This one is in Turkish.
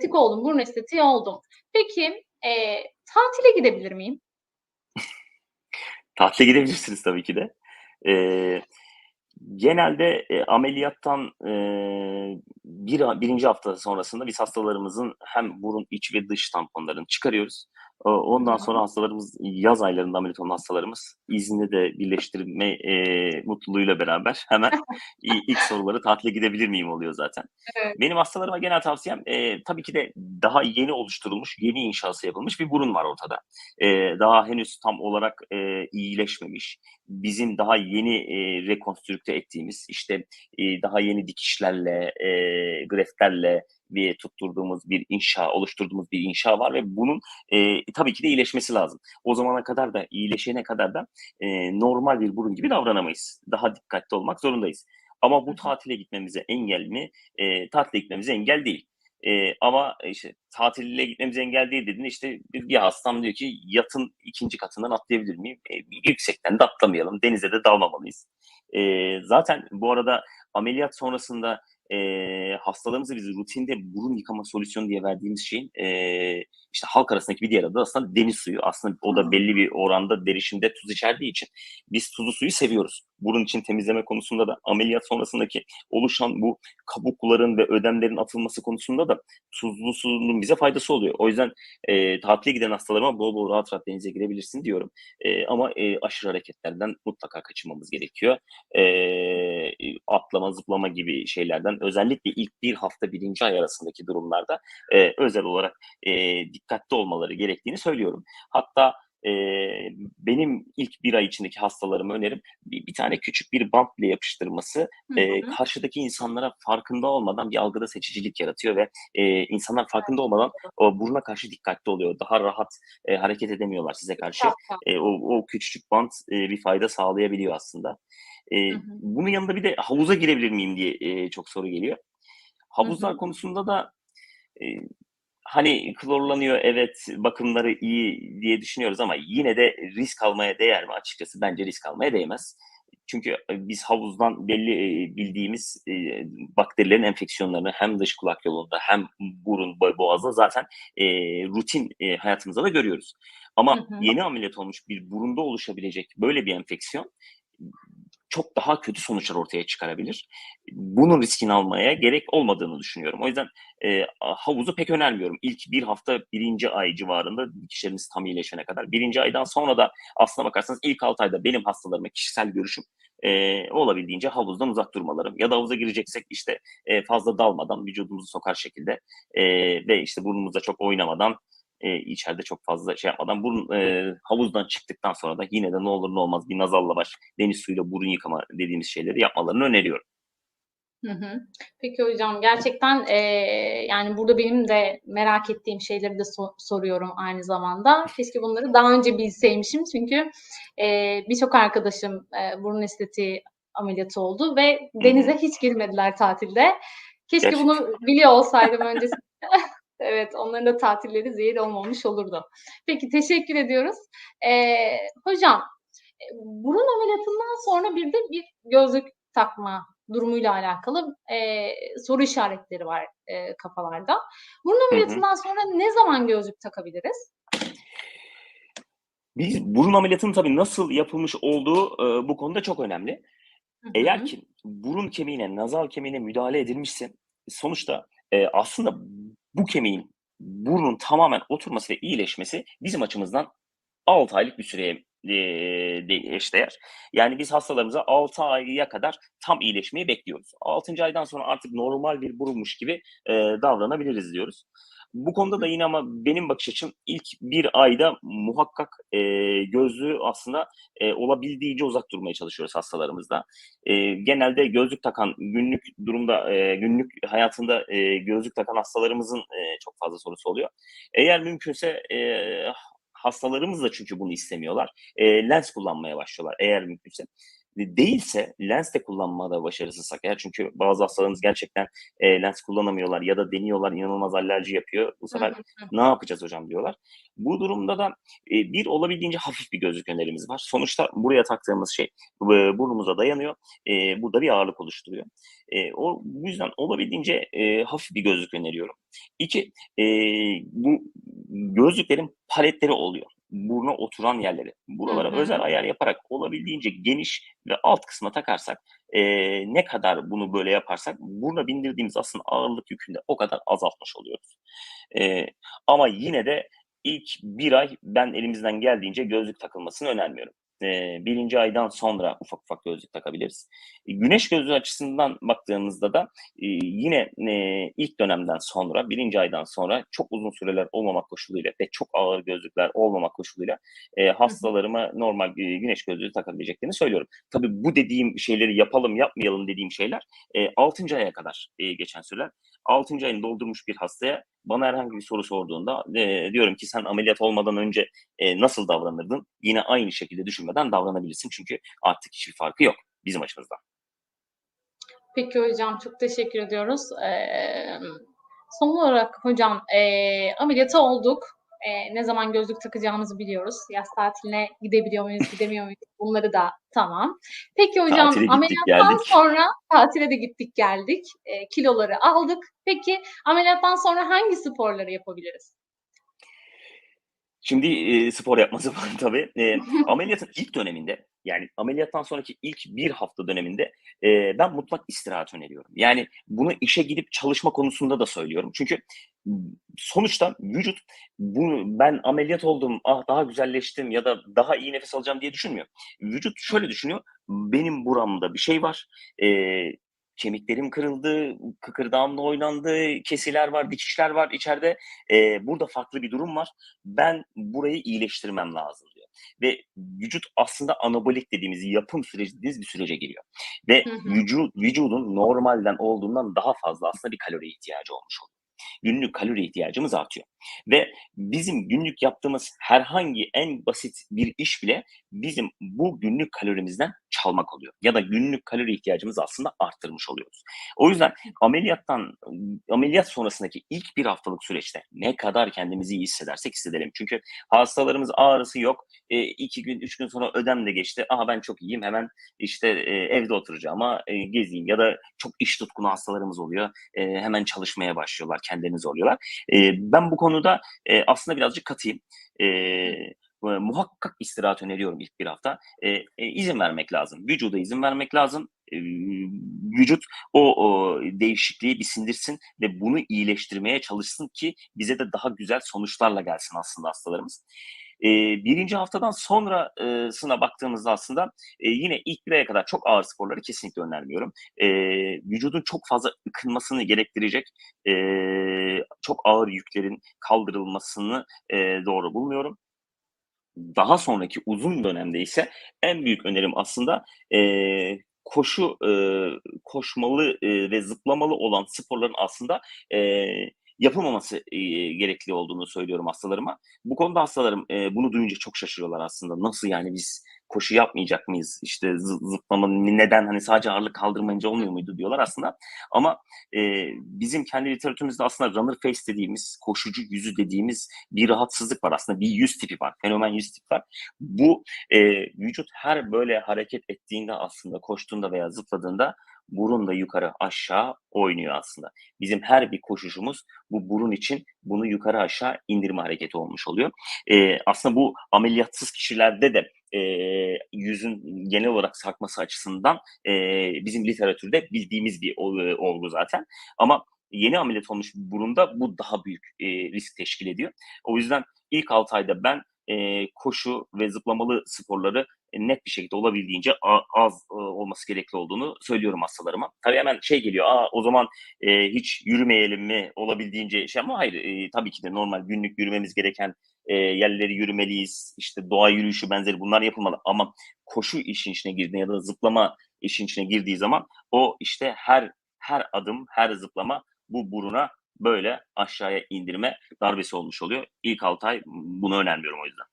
estetik oldum, burun estetiği oldum. Peki, eee, tatile gidebilir miyim? Tatile gidebilirsiniz tabii ki de. Eee, genelde, eee, ameliyattan, eee, bir a 1'inci hafta sonrasında biz hastalarımızın hem burun iç ve dış tamponlarını çıkarıyoruz. O ondan sonra hastalarımız yaz aylarında ameliyat olan hastalarımız izni de birleştirme, eee, mutluluğuyla beraber hemen ilk soruları "Tatile gidebilir miyim?" oluyor zaten. Evet. Benim hastalarıma genel tavsiyem, eee, tabii ki de daha yeni oluşturulmuş, yeni inşası yapılmış bir burun var ortada. Eee, daha henüz tam olarak, eee, iyileşmemiş, bizim daha yeni, eee, rekonstrükte ettiğimiz, işte, iii, daha yeni dikişlerle, eee, greftlerle bir tutturduğumuz bir inşa, oluşturduğumuz bir inşa var ve bunun, eee, tabii ki de iyileşmesi lazım. O zamana kadar da, iyileşene kadar da, eee, normal bir burun gibi davranamayız. Daha dikkatli olmak zorundayız. Ama bu tatile gitmemize engel mi? Eee, tatile gitmemize engel değil. Eee, ama, işte, tatile gitmemize engel değil dediğinde, işte, bir bir hastam diyor ki "Yatın 2'nci katından atlayabilir miyim?" Eee, yüksekten de atlamayalım, denize de dalmamalıyız. Eee, zaten bu arada ameliyat sonrasında, eee, hastalarımıza biz rutinde burun yıkama solüsyonu diye verdiğimiz şeyin, eee, işte, halk arasındaki bir diğer adı aslında deniz suyu. Aslında o da belli bir oranda derişimde tuz içerdiği için biz tuzlu suyu seviyoruz. Burun için temizleme konusunda da ameliyat sonrasındaki oluşan bu kabukların ve ödemlerin atılması konusunda da tuzlu suyun bize faydası oluyor. O yüzden, eee, tatile giden hastalarıma bol bol rahat rahat denize girebilirsin diyorum. Eee, ama, eee, aşırı hareketlerden mutlaka kaçınmamız gerekiyor. Eee, iii, atlama, zıplama gibi şeylerden özellikle ilk 1 hafta, 1'inci ay arasındaki durumlarda, eee, özel olarak, eee, dikkatli olmaları gerektiğini söylüyorum. Hatta, eee, benim ilk 1 ay içindeki hastalarıma önerim bi bir tane küçük bir bant bile yapıştırması, Hı hı. karşıdaki insanlara farkında olmadan bir algıda seçicilik yaratıyor ve, eee, insanlar farkında olmadan o buruna karşı dikkatli oluyor. Daha rahat, eee, hareket edemiyorlar size karşı. Eee, o o küçücük bant, eee, bir fayda sağlayabiliyor aslında. Hı Eee, hı. bunun yanında bir de havuza girebilir miyim diye, eee, çok soru geliyor. Hı Havuzlar hı. konusunda da, eee, hani, klorlanıyor, evet, bakımları iyi diye düşünüyoruz ama yine de risk almaya değer mi? Açıkçası bence risk almaya değmez. Çünkü, eee, biz havuzdan belli, eee, bildiğimiz, eee, bakterilerin enfeksiyonlarını hem dış kulak yolunda hem burun boğazda zaten, rutin, hayatımızda da görüyoruz. Hı Ama hı. yeni ameliyat olmuş bir burunda oluşabilecek böyle bir enfeksiyon çok daha kötü sonuçlar ortaya çıkarabilir. Bunun riskini almaya gerek olmadığını düşünüyorum. O yüzden, a havuzu pek önermiyorum. İlk 1 hafta, 1'inci ay civarında dikişlerimiz tam iyileşene kadar. 1'inci aydan sonra da aslına bakarsanız ilk 6 ayda benim hastalarıma kişisel görüşüm, eee, olabildiğince havuzdan uzak durmaları ya da havuza gireceksek, işte, eee, fazla dalmadan, vücudumuzu sokar şekilde, eee, ve, işte, burnumuzla çok oynamadan, eee, içeride çok fazla şey yapmadan burun eee, havuzdan çıktıktan sonra da yine de ne olur ne olmaz bir nazal lavaş, deniz suyuyla burun yıkama dediğimiz şeyleri yapmalarını öneriyorum. Hı hı. Peki hocam, gerçekten, eee, yani, burada benim de merak ettiğim şeyleri de so soruyorum aynı zamanda. Keşke bunları daha önce bilseymişim çünkü, eee, birçok arkadaşım, eee, burun estetiği ameliyatı oldu ve Hı hı. denize hiç girmediler tatilde. Keşke Gerçekten. bunu biliyor olsaydım öncesinde. Evet, onların da tatilleri zehir olmamış olurdu. Peki, teşekkür ediyoruz. Eee, hocam, eee, burun ameliyatından sonra bir de bir gözlük takma durumuyla alakalı, eee, soru işaretleri var, eee, kafalarda. Burun Hı hı. ameliyatından sonra ne zaman gözlük takabiliriz? Biz burun ameliyatının tabii nasıl yapılmış olduğu, ııı, bu konuda çok önemli. Hı Eğer hı. ki burun kemiğine, nazal kemiğine müdahale edilmişse sonuçta, eee, aslında bu kemiğin burnun tamamen oturması ve iyileşmesi bizim açımızdan 6 aylık bir süreye, eşdeğer. Yani biz hastalarımıza 6 aya kadar tam iyileşmeyi bekliyoruz. 6'ncı aydan sonra artık normal bir burunmuş gibi, eee, davranabiliriz diyoruz. Bu konuda da yine ama benim bakış açım ilk 1 ayda muhakkak, eee, gözlüğü aslında, eee, olabildiğince uzak durmaya çalışıyoruz hastalarımızla. Eee, genelde gözlük takan, günlük durumda, eee, günlük hayatında, eee, gözlük takan hastalarımızın, eee, çok fazla sorusu oluyor. Eğer mümkünse, eee, hastalarımız da çünkü bunu istemiyorlar, eee, lens kullanmaya başlıyorlar eğer mümkünse. değilse lens de kullanmada başarısızsak eğer çünkü bazı hastalarımız gerçekten e, lens kullanamıyorlar ya da deniyorlar inanılmaz alerji yapıyor. Bu sefer ne yapacağız hocam diyorlar. Bu durumda da e, bir olabildiğince hafif bir gözlük önerimiz var. Sonuçta buraya taktığımız şey e, burnumuza dayanıyor. E, burada bir ağırlık oluşturuyor. E, o bu yüzden olabildiğince e, hafif bir gözlük öneriyorum. İki, e, bu gözlüklerin paletleri oluyor. Buruna oturan yerleri. Hı Buralara hı. özel ayar yaparak olabildiğince geniş ve alt kısma takarsak e, ne kadar bunu böyle yaparsak buruna bindirdiğimiz aslında ağırlık yükünü de o kadar azaltmış oluyoruz. E, ama yine de ilk bir ay ben elimizden geldiğince gözlük takılmasını önermiyorum. E, birinci aydan sonra ufak ufak gözlük takabiliriz. E, güneş gözlüğü açısından baktığımızda da e, yine e, ilk dönemden sonra, birinci aydan sonra çok uzun süreler olmamak koşuluyla ve çok ağır gözlükler olmamak koşuluyla e, hastalarıma normal e, güneş gözlüğü takabileceklerini söylüyorum. Tabii bu dediğim şeyleri yapalım yapmayalım dediğim şeyler e, 6. aya kadar e, geçen süreler. 6. ayını doldurmuş bir hastaya bana herhangi bir soru sorduğunda e, diyorum ki sen ameliyat olmadan önce e, nasıl davranırdın? Yine aynı şekilde düşünmeden davranabilirsin çünkü artık hiçbir farkı yok bizim açımızdan. Peki hocam çok teşekkür ediyoruz. Eee, son olarak hocam eee ameliyata olduk. Eee, ne zaman gözlük takacağımızı biliyoruz. Yaz tatiline gidebiliyor muyuz, gidemiyor muyuz? Bunları da tamam. Peki hocam Tatile ameliyattan geldik. sonra tatile de gittik geldik. Eee, kiloları aldık. Peki ameliyattan sonra hangi sporları yapabiliriz? Şimdi e, spor yapması var tabii. E, ameliyatın ilk döneminde yani ameliyattan sonraki ilk bir hafta döneminde e, ben mutlak istirahat öneriyorum. Yani bunu işe gidip çalışma konusunda da söylüyorum. Çünkü sonuçta vücut bunu ben ameliyat oldum, ah daha güzelleştim ya da daha iyi nefes alacağım diye düşünmüyor. Vücut şöyle düşünüyor, benim buramda bir şey var, e, kemiklerim kırıldı, kıkırdağımla oynandı, kesiler var, dikişler var içeride. E, burada farklı bir durum var. Ben burayı iyileştirmem lazım diyor. Ve vücut aslında anabolik dediğimiz yapım süreci dediğimiz bir sürece giriyor. Ve Hı hı. vücut, vücudun normalden olduğundan daha fazla aslında bir kalori ihtiyacı olmuş oluyor. Günlük kalori ihtiyacımız artıyor. Ve bizim günlük yaptığımız herhangi en basit bir iş bile bizim bu günlük kalorimizden çalmak oluyor. Ya da günlük kalori ihtiyacımızı aslında arttırmış oluyoruz. O yüzden ameliyattan ameliyat sonrasındaki ilk bir haftalık süreçte ne kadar kendimizi iyi hissedersek hissedelim. Çünkü hastalarımız ağrısı yok. E, iki gün, üç gün sonra ödem de geçti. Aha ben çok iyiyim hemen işte e, evde oturacağıma e, gezeyim. Ya da çok iş tutkunu hastalarımız oluyor. E, hemen çalışmaya başlıyorlar, kendilerini zorluyorlar. E, ben bu konuda e, aslında birazcık katayım. E, e, muhakkak istirahat öneriyorum ilk bir hafta. E, e, izin vermek lazım. Vücuda izin vermek lazım. E, vücut o, o değişikliği bir sindirsin ve bunu iyileştirmeye çalışsın ki bize de daha güzel sonuçlarla gelsin aslında hastalarımız. E, birinci haftadan sonrasına baktığımızda aslında e, yine ilk bir aya kadar çok ağır sporları kesinlikle önermiyorum. E, vücudun çok fazla ıkınmasını gerektirecek e, çok ağır yüklerin kaldırılmasını e, doğru bulmuyorum. Daha sonraki uzun dönemde ise en büyük önerim aslında e, koşu e, koşmalı e, ve zıplamalı olan sporların aslında e, yapılmaması e, gerekli olduğunu söylüyorum hastalarıma. Bu konuda hastalarım e, bunu duyunca çok şaşırıyorlar aslında. Nasıl yani biz koşu yapmayacak mıyız? İşte zı- zıplama neden hani sadece ağırlık kaldırmayınca olmuyor muydu diyorlar aslında. Ama e, bizim kendi literatürümüzde aslında runner face dediğimiz, koşucu yüzü dediğimiz bir rahatsızlık var aslında. Bir yüz tipi var, fenomen yüz tipi var. Bu e, vücut her böyle hareket ettiğinde aslında koştuğunda veya zıpladığında burun da yukarı aşağı oynuyor aslında. Bizim her bir koşuşumuz bu burun için bunu yukarı aşağı indirme hareketi olmuş oluyor. E, aslında bu ameliyatsız kişilerde de e, yüzün genel olarak sarkması açısından e, bizim literatürde bildiğimiz bir ol- olgu zaten. Ama yeni ameliyat olmuş burunda bu daha büyük e, risk teşkil ediyor. O yüzden ilk 6 ayda ben e, koşu ve zıplamalı sporları e, net bir şekilde olabildiğince az e, olması gerekli olduğunu söylüyorum hastalarıma. Tabii hemen şey geliyor, Aa, o zaman e, hiç yürümeyelim mi olabildiğince şey ama hayır e, tabii ki de normal günlük yürümemiz gereken e, yerleri yürümeliyiz. İşte doğa yürüyüşü benzeri bunlar yapılmalı ama koşu işin içine girdiğinde ya da zıplama işin içine girdiği zaman o işte her her adım, her zıplama bu buruna böyle aşağıya indirme darbesi olmuş oluyor. İlk 6 ay bunu önermiyorum o yüzden.